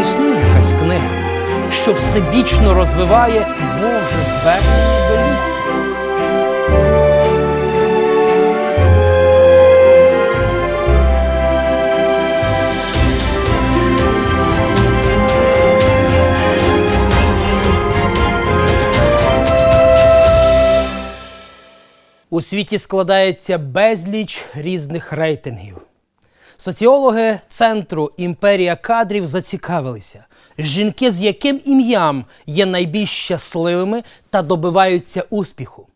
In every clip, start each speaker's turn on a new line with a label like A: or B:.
A: існує якась книга, що всебічно розвиває Боже звернення до людства. У світі складається безліч різних рейтингів. Соціологи центру імперія кадрів зацікавилися, жінки з яким ім'ям є найбільш щасливими та добиваються успіху.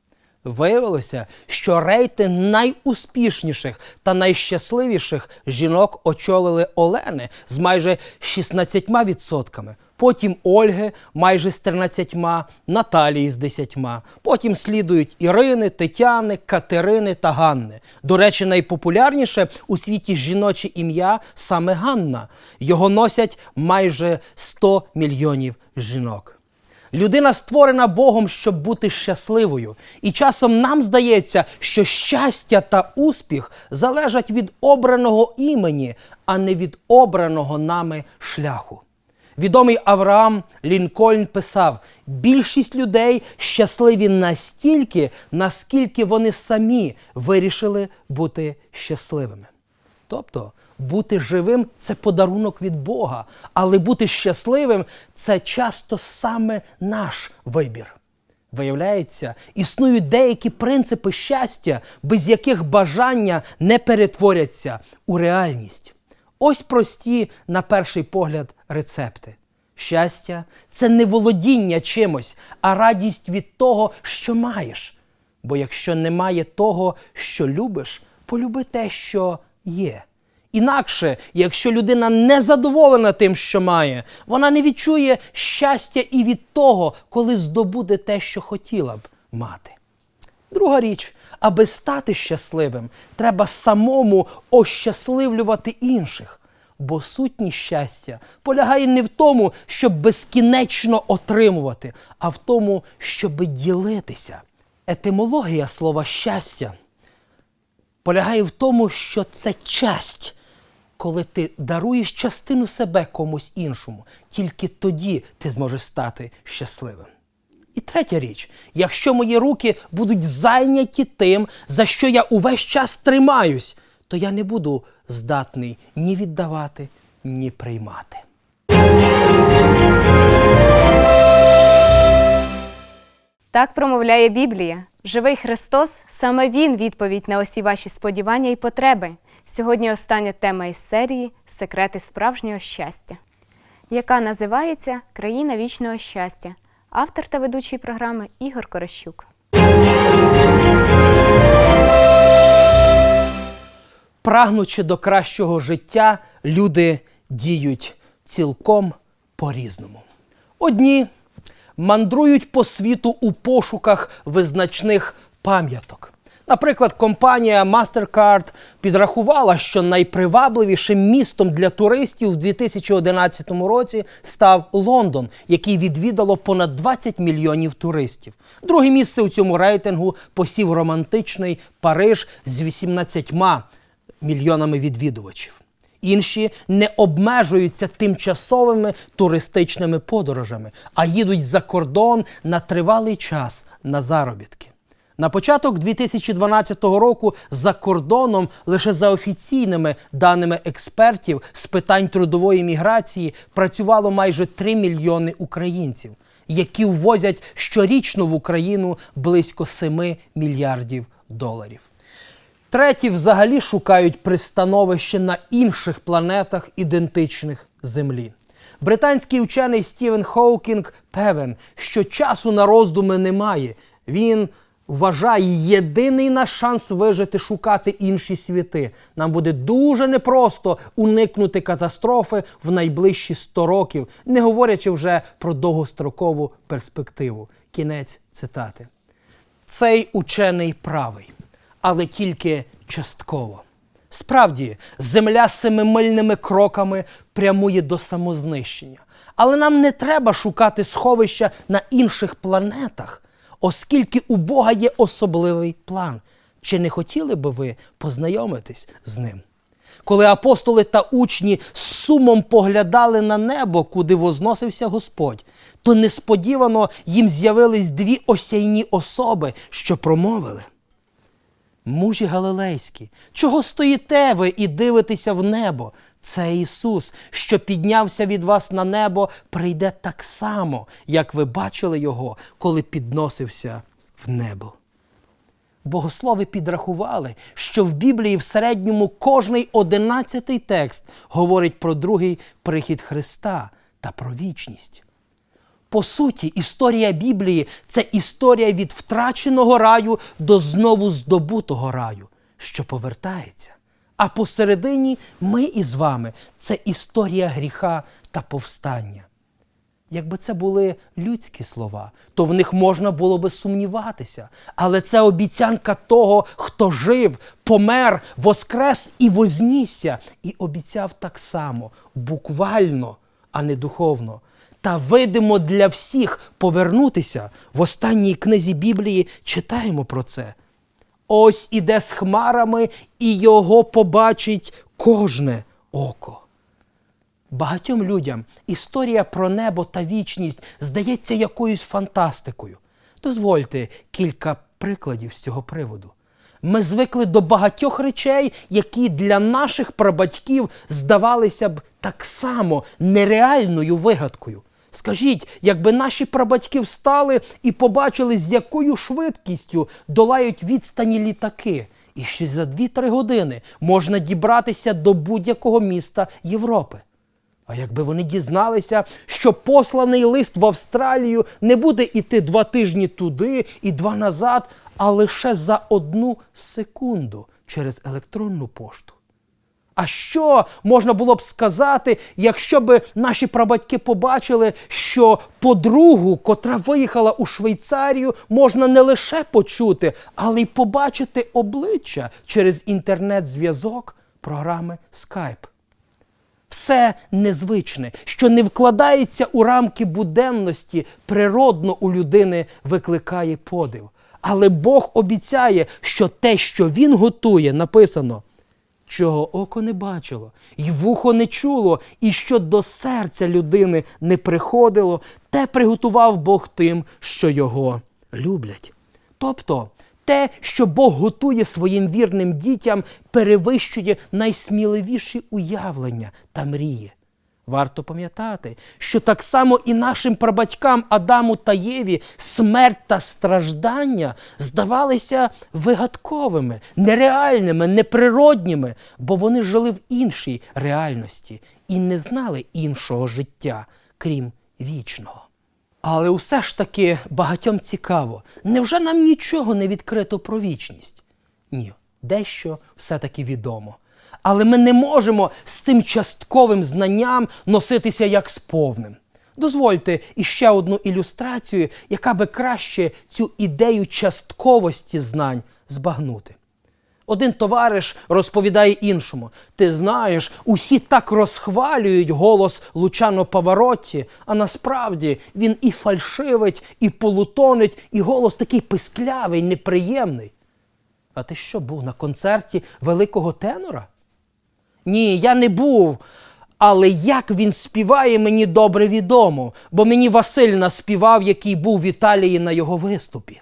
A: Виявилося, що рейтинг найуспішніших та найщасливіших жінок очолили Олени з майже 16%, потім Ольги майже з 13%, Наталії з 10%, потім слідують Ірини, Тетяни, Катерини та Ганни. До речі, найпопулярніше у світі жіноче ім'я саме Ганна. Його носять майже 100 мільйонів жінок. Людина створена Богом, щоб бути щасливою. І часом нам здається, що щастя та успіх залежать від обраного імені, а не від обраного нами шляху. Відомий Авраам Лінкольн писав: більшість людей щасливі настільки, наскільки вони самі вирішили бути щасливими. Тобто бути живим це подарунок від Бога, але бути щасливим це часто саме наш вибір. Виявляється, існують деякі принципи щастя, без яких бажання не перетворяться у реальність. Ось прості, на перший погляд, рецепти. Щастя це не володіння чимось, а радість від того, що маєш. Бо якщо немає того, що любиш, полюби те, що є. Інакше, якщо людина не задоволена тим, що має, вона не відчує щастя і від того, коли здобуде те, що хотіла б мати. Друга річ, аби стати щасливим, треба самому ощасливлювати інших. Бо сутність щастя полягає не в тому, щоб безкінечно отримувати, а в тому, щоб ділитися. Етимологія слова щастя полягає в тому, що це часть, коли ти даруєш частину себе комусь іншому, тільки тоді ти зможеш стати щасливим. І третя річ: якщо мої руки будуть зайняті тим, за що я увесь час тримаюсь, то я не буду здатний ні віддавати, ні приймати.
B: Так промовляє Біблія. Живий Христос саме Він відповідь на усі ваші сподівання і потреби. Сьогодні остання тема із серії Секрети справжнього щастя, яка називається Країна вічного щастя. Автор та ведучий програми Ігор Корощук.
A: Прагнучи до кращого життя, люди діють цілком по-різному. Одні мандрують по світу у пошуках визначних пам'яток. Наприклад, компанія MasterCard підрахувала, що найпривабливішим містом для туристів в 2011 році став Лондон, який відвідало понад 20 мільйонів туристів. Друге місце у цьому рейтингу посів романтичний Париж з 18 мільйонами відвідувачів. Інші не обмежуються тимчасовими туристичними подорожами, а їдуть за кордон на тривалий час на заробітки. На початок 2012 року за кордоном лише за офіційними даними експертів з питань трудової міграції працювало майже 3 мільйони українців, які ввозять щорічно в Україну близько 7 мільярдів доларів. Треті взагалі шукають пристановище на інших планетах, ідентичних Землі. Британський учений Стівен Хоукінг певен, що часу на роздуми немає. Він вважає єдиний наш шанс вижити шукати інші світи. Нам буде дуже непросто уникнути катастрофи в найближчі 100 років, не говорячи вже про довгострокову перспективу. Кінець цитати. Цей учений правий, але тільки частково. Справді, земля семимильними кроками прямує до самознищення. Але нам не треба шукати сховища на інших планетах, оскільки у Бога є особливий план. Чи не хотіли би ви познайомитись з ним? Коли апостоли та учні з сумом поглядали на небо, куди возносився Господь, то несподівано їм з'явились дві осяйні особи, що промовили. Мужі галилейські, чого стоїте ви і дивитеся в небо? Це Ісус, що піднявся від вас на небо, прийде так само, як ви бачили Його, коли підносився в небо. Богослови підрахували, що в Біблії в середньому кожний одинадцятий текст говорить про другий прихід Христа та про вічність. По суті, історія Біблії це історія від втраченого раю до знову здобутого раю, що повертається. А посередині ми із вами це історія гріха та повстання. Якби це були людські слова, то в них можна було би сумніватися. Але це обіцянка того, хто жив, помер, воскрес і вознісся, і обіцяв так само, буквально, а не духовно. Та видимо для всіх повернутися. В останній книзі Біблії читаємо про це. Ось іде з хмарами, і його побачить кожне око. Багатьом людям історія про небо та вічність здається якоюсь фантастикою. Дозвольте кілька прикладів з цього приводу. Ми звикли до багатьох речей, які для наших прабатьків здавалися б так само нереальною вигадкою. Скажіть, якби наші прабатьки встали і побачили, з якою швидкістю долають відстані літаки, і ще за 2-3 години можна дібратися до будь-якого міста Європи. А якби вони дізналися, що посланий лист в Австралію не буде іти два тижні туди і два назад, а лише за одну секунду через електронну пошту. А що можна було б сказати, якщо б наші прабатьки побачили, що подругу, котра виїхала у Швейцарію, можна не лише почути, але й побачити обличчя через інтернет-зв'язок програми Skype? Все незвичне, що не вкладається у рамки буденності, природно у людини викликає подив. Але Бог обіцяє, що те, що Він готує, написано, чого око не бачило, і вухо не чуло, і що до серця людини не приходило, те приготував Бог тим, що його люблять. Тобто, те, що Бог готує своїм вірним дітям, перевищує найсміливіші уявлення та мрії. Варто пам'ятати, що так само і нашим прабатькам Адаму та Єві смерть та страждання здавалися вигадковими, нереальними, неприродніми, бо вони жили в іншій реальності і не знали іншого життя, крім вічного. Але усе ж таки багатьом цікаво, невже нам нічого не відкрито про вічність? Ні, дещо все-таки відомо. Але ми не можемо з цим частковим знанням носитися як з повним. Дозвольте іще одну ілюстрацію, яка би краще цю ідею частковості знань збагнути. Один товариш розповідає іншому: ти знаєш, усі так розхвалюють голос Лучано Паваротті, а насправді він і фальшивить, і полутонить, і голос такий писклявий, неприємний. А ти що був на концерті великого тенора? Ні, я не був. Але як він співає, мені добре відомо, бо мені Василь наспівав, який був в Італії на його виступі.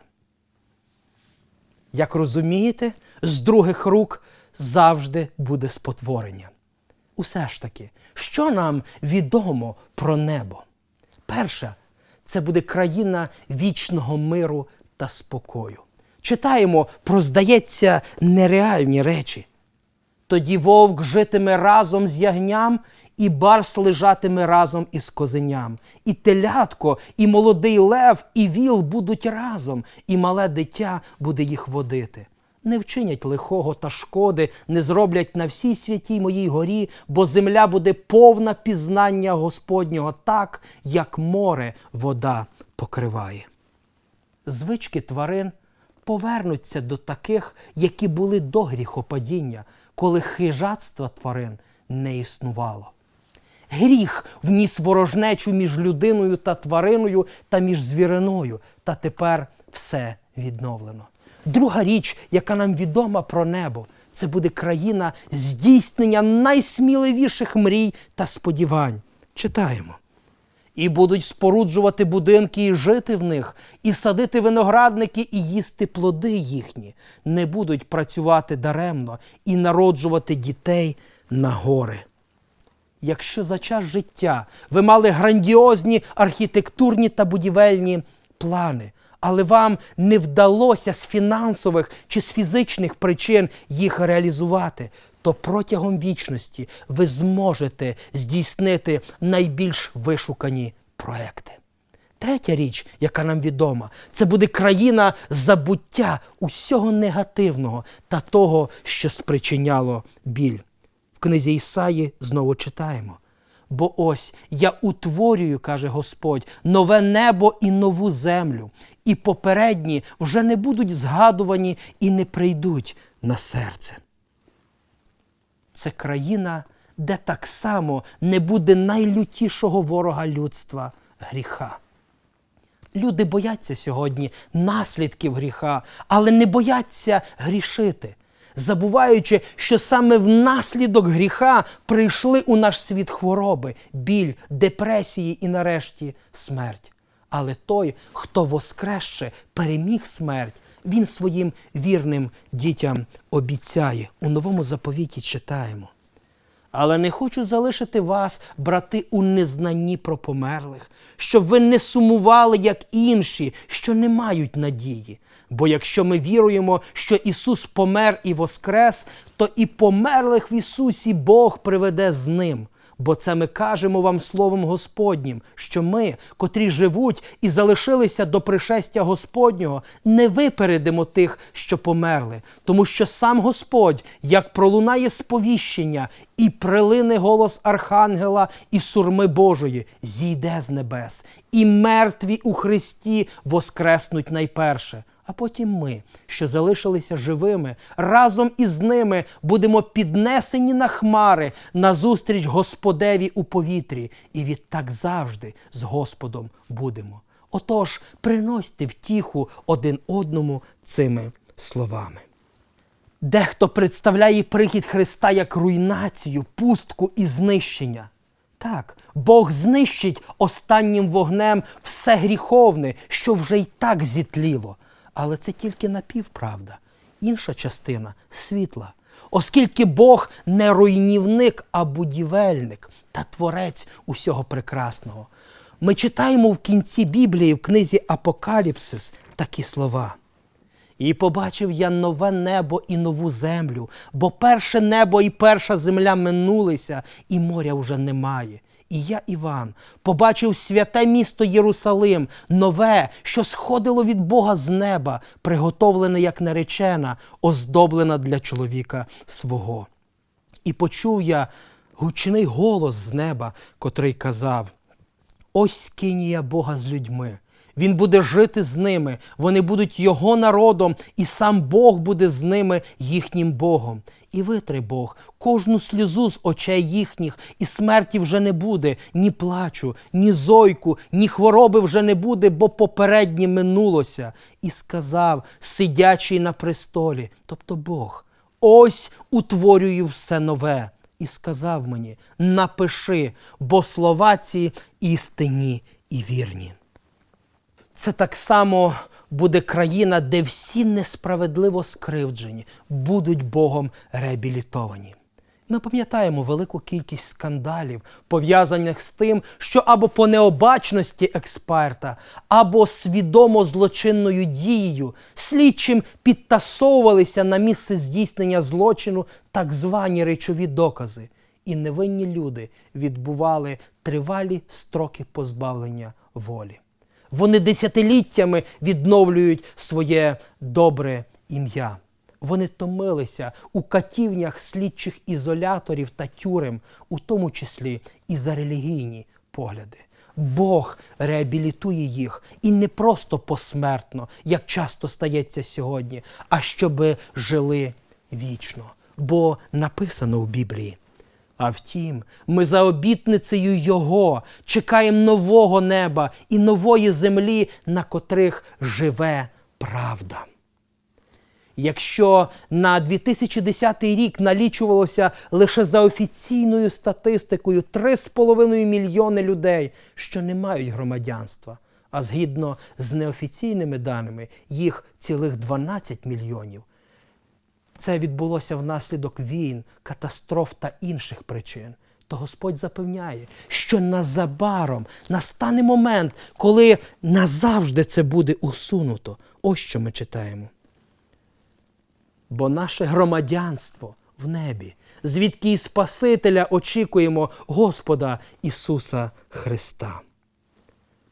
A: Як розумієте, з других рук завжди буде спотворення. Усе ж таки, що нам відомо про небо? Перше, це буде країна вічного миру та спокою. Читаємо про, здається, нереальні речі. Тоді вовк житиме разом з ягням, і барс лежатиме разом із козеням. І телятко, і молодий лев, і віл будуть разом, і мале дитя буде їх водити. Не вчинять лихого та шкоди, не зроблять на всій святій моїй горі, бо земля буде повна пізнання Господнього так, як море вода покриває. Звички тварин повернуться до таких, які були до гріхопадіння, коли хижатства тварин не існувало. Гріх вніс ворожнечу між людиною та твариною та між звіриною, та тепер все відновлено. Друга річ, яка нам відома про небо, Це буде країна здійснення найсміливіших мрій та сподівань. Читаємо. І будуть споруджувати будинки і жити в них, і садити виноградники, і їсти плоди їхні, не будуть працювати даремно і народжувати дітей на гори. Якщо за час життя ви мали грандіозні архітектурні та будівельні плани, але вам не вдалося з фінансових чи з фізичних причин їх реалізувати, то протягом вічності ви зможете здійснити найбільш вишукані проекти. Третя річ, яка нам відома, це буде країна забуття усього негативного та того, що спричиняло біль. В книзі Ісаї знову читаємо. Бо ось я утворюю, каже Господь, нове небо і нову землю, і попередні вже не будуть згадувані і не прийдуть на серце. Це країна, де так само не буде найлютішого ворога людства гріха. Люди бояться сьогодні наслідків гріха, але не бояться грішити, забуваючи, що саме внаслідок гріха прийшли у наш світ хвороби, біль, депресії і нарешті смерть. Але той, хто воскресше переміг смерть, він своїм вірним дітям обіцяє. У новому заповіті читаємо. Але не хочу залишити вас, брати, у незнанні про померлих, щоб ви не сумували, як інші, що не мають надії. Бо якщо ми віруємо, що Ісус помер і воскрес, то і померлих в Ісусі Бог приведе з ним. Бо це ми кажемо вам Словом Господнім, що ми, котрі живуть і залишилися до пришестя Господнього, не випередимо тих, що померли, тому що сам Господь, як пролунає сповіщення, і прилине голос Архангела і сурми Божої, зійде з небес, і мертві у Христі воскреснуть найперше. А потім ми, що залишилися живими, разом із ними будемо піднесені на хмари назустріч Господеві у повітрі, і відтак завжди з Господом будемо. Отож, приносьте втіху один одному цими словами. Дехто представляє прихід Христа як руйнацію, пустку і знищення. Так, Бог знищить останнім вогнем все гріховне, що вже й так зітліло. Але це тільки напівправда. Інша частина світла. Оскільки Бог не руйнівник, а будівельник та творець усього прекрасного. Ми читаємо в кінці Біблії в книзі Апокаліпсис такі слова. І побачив я нове небо і нову землю, бо перше небо і перша земля минулися, і моря вже немає. І я, Іван, побачив святе місто Єрусалим, нове, що сходило від Бога з неба, приготовлене як наречена, оздоблена для чоловіка свого. І почув я гучний голос з неба, котрий казав: Ось скинія Бога з людьми. Він буде жити з ними, вони будуть його народом, і сам Бог буде з ними їхнім Богом. І витри Бог кожну сльозу з очей їхніх, і смерті вже не буде, ні плачу, ні зойку, ні хвороби вже не буде, бо попереднє минулося. І сказав, сидячий на престолі, тобто Бог, ось утворюю все нове. І сказав мені: напиши, бо слова ці істинні і вірні. Це так само буде країна, де всі несправедливо скривджені будуть Богом реабілітовані. Ми пам'ятаємо велику кількість скандалів, пов'язаних з тим, що або по необачності експерта, або свідомо злочинною дією слідчим підтасовувалися на місце здійснення злочину так звані речові докази, і невинні люди відбували тривалі строки позбавлення волі. Вони десятиліттями відновлюють своє добре ім'я. Вони томилися у катівнях слідчих ізоляторів та тюрем, у тому числі і за релігійні погляди. Бог реабілітує їх і не просто посмертно, як часто стається сьогодні, а щоби жили вічно. Бо написано в Біблії. А втім, ми за обітницею Його чекаємо нового неба і нової землі, на котрих живе правда. Якщо на 2010 рік налічувалося лише за офіційною статистикою 3,5 мільйони людей, що не мають громадянства, а згідно з неофіційними даними їх цілих 12 мільйонів. Це відбулося внаслідок війн, катастроф та інших причин. То Господь запевняє, що незабаром настане момент, коли назавжди це буде усунуто. Ось що ми читаємо. Бо наше громадянство в небі, звідки і Спасителя очікуємо Господа Ісуса Христа.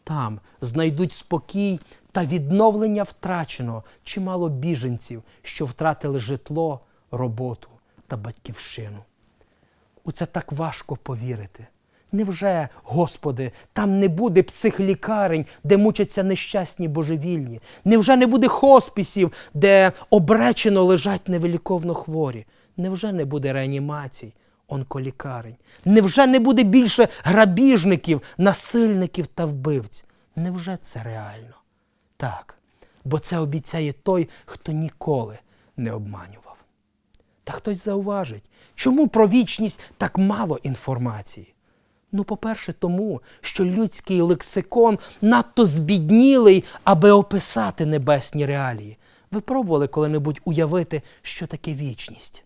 A: Там знайдуть спокій та відновлення втраченого чимало біженців, що втратили житло, роботу та батьківщину. У це так важко повірити. Невже, Господи, там не буде психлікарень, де мучаться нещасні божевільні? Невже не буде хоспісів, де обречено лежать невиліковно хворі? Невже не буде реанімацій, онколікарень? Невже не буде більше грабіжників, насильників та вбивць? Невже це реально? Так, бо це обіцяє той, хто ніколи не обманював. Та хтось зауважить, чому про вічність так мало інформації? Ну, по-перше, тому, що людський лексикон надто збіднілий, аби описати небесні реалії. Ви пробували коли-небудь уявити, що таке вічність?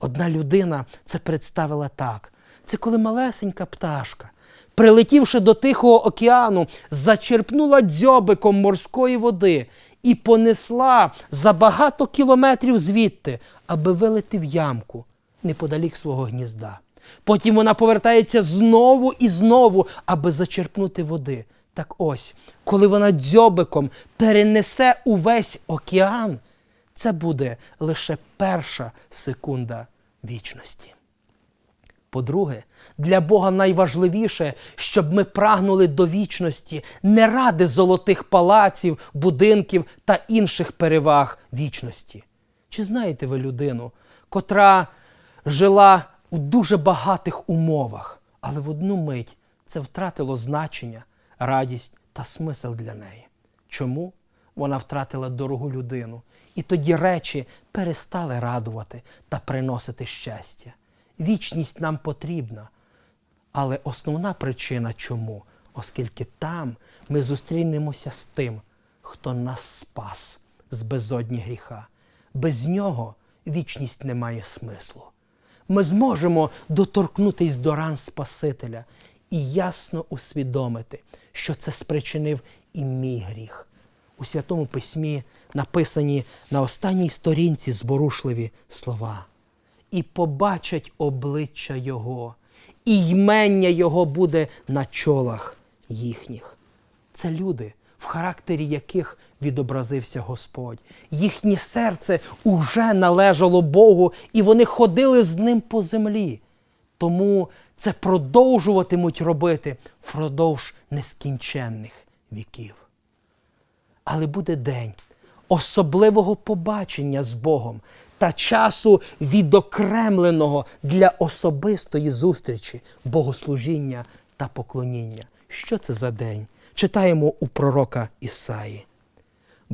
A: Одна людина це представила так. Це коли малесенька пташка, прилетівши до Тихого океану, зачерпнула дзьобиком морської води і понесла за багато кілометрів звідти, аби вилити в ямку неподалік свого гнізда. Потім вона повертається знову і знову, аби зачерпнути води. Так ось, коли вона дзьобиком перенесе увесь океан, це буде лише перша секунда вічності. По-друге, для Бога найважливіше, щоб ми прагнули до вічності не ради золотих палаців, будинків та інших переваг вічності. Чи знаєте ви людину, котра жила у дуже багатих умовах, але в одну мить це втратило значення, радість та смисл для неї? Чому? Вона втратила дорогу людину, і тоді речі перестали радувати та приносити щастя. Вічність нам потрібна. Але основна причина чому? Оскільки там ми зустрінемося з тим, хто нас спас з безодні гріха. Без нього вічність не має смислу. Ми зможемо доторкнутись до ран Спасителя і ясно усвідомити, що це спричинив і мій гріх. У Святому Письмі написані на останній сторінці зворушливі слова і побачать обличчя Його, і ймення Його буде на чолах їхніх. Це люди, в характері яких відобразився Господь. Їхнє серце уже належало Богу, і вони ходили з ним по землі. Тому це продовжуватимуть робити впродовж нескінченних віків. Але буде день особливого побачення з Богом та часу відокремленого для особистої зустрічі, богослужіння та поклоніння. Що це за день? Читаємо у пророка Ісаї.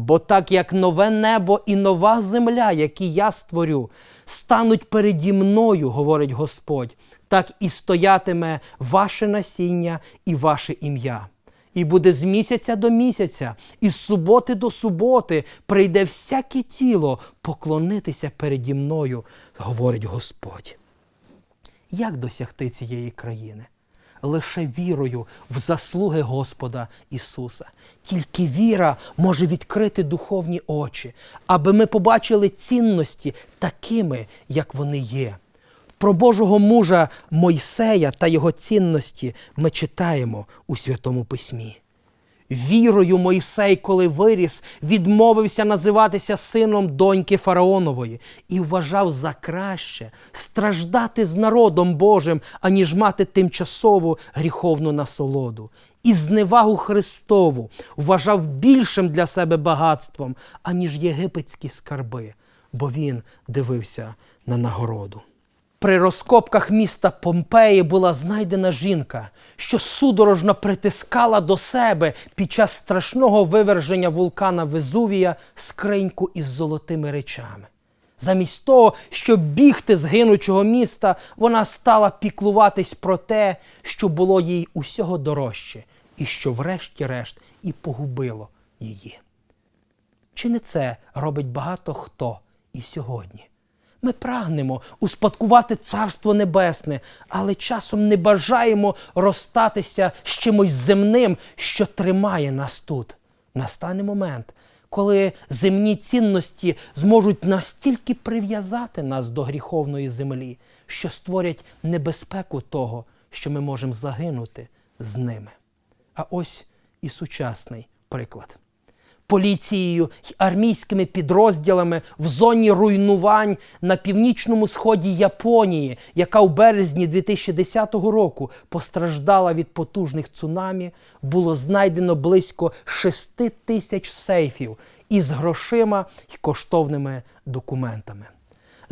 A: Бо так як нове небо і нова земля, які я створю, стануть переді мною, говорить Господь, так і стоятиме ваше насіння і ваше ім'я. І буде з місяця до місяця, і з суботи до суботи прийде всяке тіло поклонитися переді мною, говорить Господь. Як досягти цієї країни? Лише вірою в заслуги Господа Ісуса. Тільки віра може відкрити духовні очі, аби ми побачили цінності такими, як вони є. Про Божого мужа Мойсея та його цінності ми читаємо у Святому Письмі. Вірою Мойсей, коли виріс, відмовився називатися сином доньки Фараонової і вважав за краще страждати з народом Божим, аніж мати тимчасову гріховну насолоду. І зневагу Христову вважав більшим для себе багатством, аніж єгипетські скарби, бо він дивився на нагороду. При розкопках міста Помпеї була знайдена жінка, що судорожно притискала до себе під час страшного виверження вулкана Везувія скриньку із золотими речами. Замість того, щоб бігти з гинучого міста, вона стала піклуватись про те, що було їй усього дорожче, і що, врешті-решт, і погубило її. Чи не це робить багато хто і сьогодні? Ми прагнемо успадкувати Царство Небесне, але часом не бажаємо розстатися з чимось земним, що тримає нас тут. Настане момент, коли земні цінності зможуть настільки прив'язати нас до гріховної землі, що створять небезпеку того, що ми можемо загинути з ними. А ось і сучасний приклад поліцією й армійськими підрозділами в зоні руйнувань на північному сході Японії, яка у березні 2010 року постраждала від потужних цунамі, було знайдено близько 6 тисяч сейфів із грошима й коштовними документами.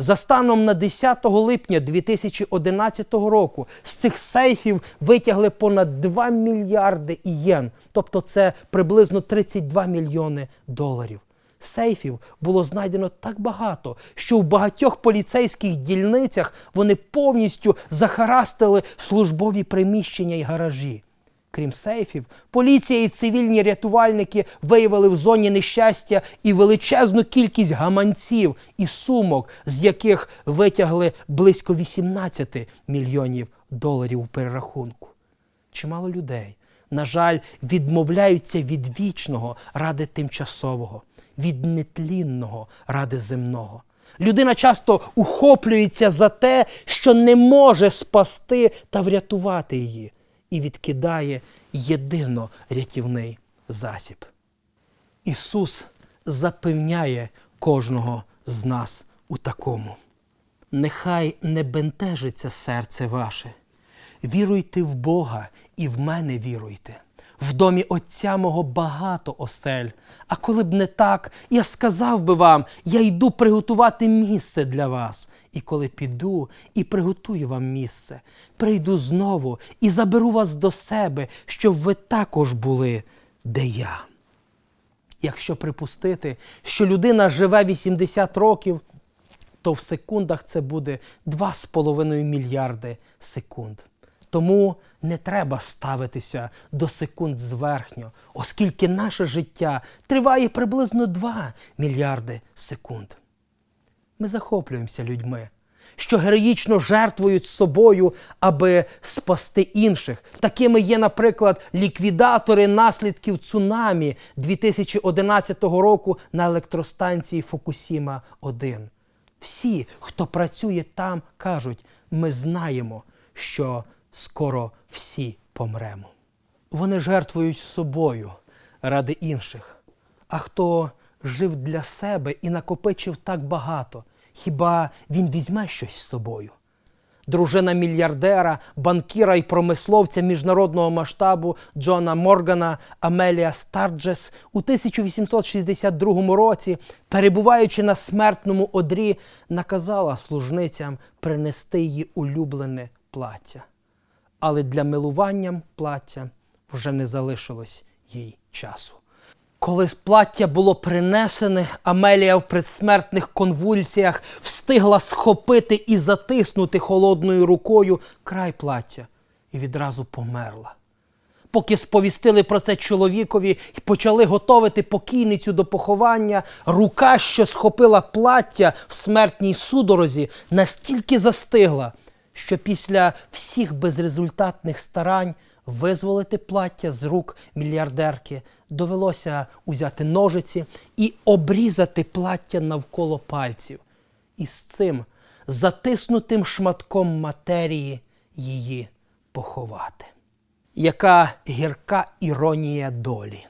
A: За станом на 10 липня 2011 року з цих сейфів витягли понад 2 мільярди ієн, тобто це приблизно 32 мільйони доларів. Сейфів було знайдено так багато, що в багатьох поліцейських дільницях вони повністю захарастили службові приміщення й гаражі. Крім сейфів, поліція і цивільні рятувальники виявили в зоні нещастя і величезну кількість гаманців і сумок, з яких витягли близько 18 мільйонів доларів у перерахунку. Чимало людей, на жаль, відмовляються від вічного ради тимчасового, від нетлінного ради земного. Людина часто ухоплюється за те, що не може спасти та врятувати її і відкидає єдино рятівний засіб. Ісус запевняє кожного з нас у такому. Нехай не бентежиться серце ваше. Віруйте в Бога і в мене віруйте. В домі Отця мого багато осель. А коли б не так, я сказав би вам, я йду приготувати місце для вас. І коли піду і приготую вам місце, прийду знову і заберу вас до себе, щоб ви також були, де я. Якщо припустити, що людина живе 80 років, то в секундах це буде 2,5 мільярди секунд. Тому не треба ставитися до секунд зверхньо, оскільки наше життя триває приблизно 2 мільярди секунд. Ми захоплюємося людьми, що героїчно жертвують собою, аби спасти інших. Такими є, наприклад, ліквідатори наслідків цунамі 2011 року на електростанції Фукусіма 1 Всі, хто працює там, кажуть, ми знаємо, що скоро всі помремо. Вони жертвують собою ради інших. А хто жив для себе і накопичив так багато, хіба він візьме щось з собою? Дружина мільярдера, банкіра і промисловця міжнародного масштабу Джона Моргана Амелія Старджес у 1862 році, перебуваючи на смертному одрі, наказала служницям принести її улюблене плаття. Але для милуванням плаття вже не залишилось їй часу. Коли плаття було принесене, Амелія в предсмертних конвульсіях встигла схопити і затиснути холодною рукою край плаття і відразу померла. Поки сповістили про це чоловікові і почали готовити покійницю до поховання, рука, що схопила плаття в смертній судорозі, настільки застигла, що після всіх безрезультатних старань визволити плаття з рук мільярдерки довелося узяти ножиці і обрізати плаття навколо пальців. І з цим затиснутим шматком матерії її поховати. Яка гірка іронія долі!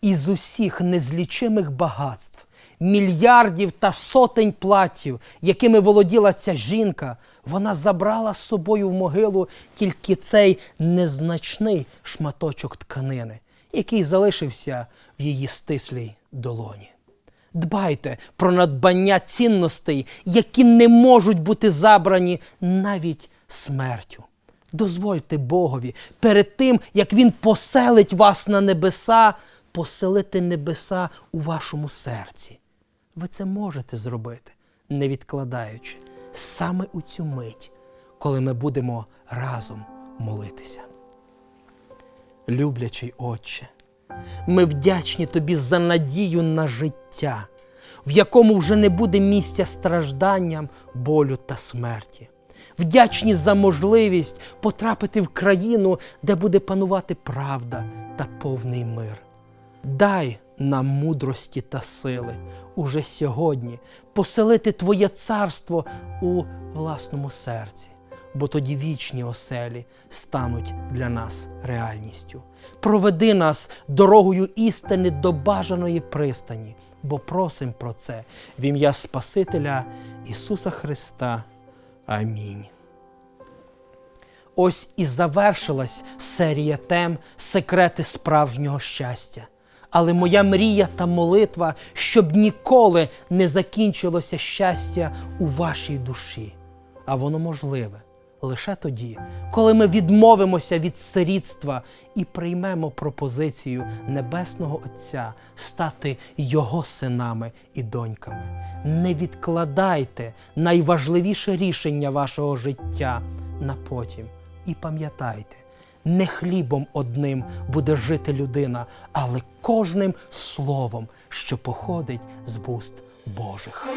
A: Із усіх незлічимих багатств, мільярдів та сотень платів, якими володіла ця жінка, вона забрала з собою в могилу тільки цей незначний шматочок тканини, який залишився в її стислій долоні. Дбайте про надбання цінностей, які не можуть бути забрані навіть смертю. Дозвольте Богові перед тим, як Він поселить вас на небеса, поселити небеса у вашому серці. Ви це можете зробити, не відкладаючи, саме у цю мить, коли ми будемо разом молитися. Люблячий Отче, ми вдячні Тобі за надію на життя, в якому вже не буде місця стражданням, болю та смерті. Вдячні за можливість потрапити в країну, де буде панувати правда та повний мир. Дай нам мудрості та сили уже сьогодні поселити Твоє царство у власному серці, бо тоді вічні оселі стануть для нас реальністю. Проведи нас дорогою істини до бажаної пристані, бо просим про це в ім'я Спасителя Ісуса Христа. Амінь. Ось і завершилась серія тем секрети справжнього щастя. Але моя мрія та молитва, щоб ніколи не закінчилося щастя у вашій душі. А воно можливе лише тоді, коли ми відмовимося від сирітства і приймемо пропозицію Небесного Отця стати Його синами і доньками. Не відкладайте найважливіше рішення вашого життя на потім. І пам'ятайте, не хлібом одним буде жити людина, але кожним словом, що походить з вуст Божих.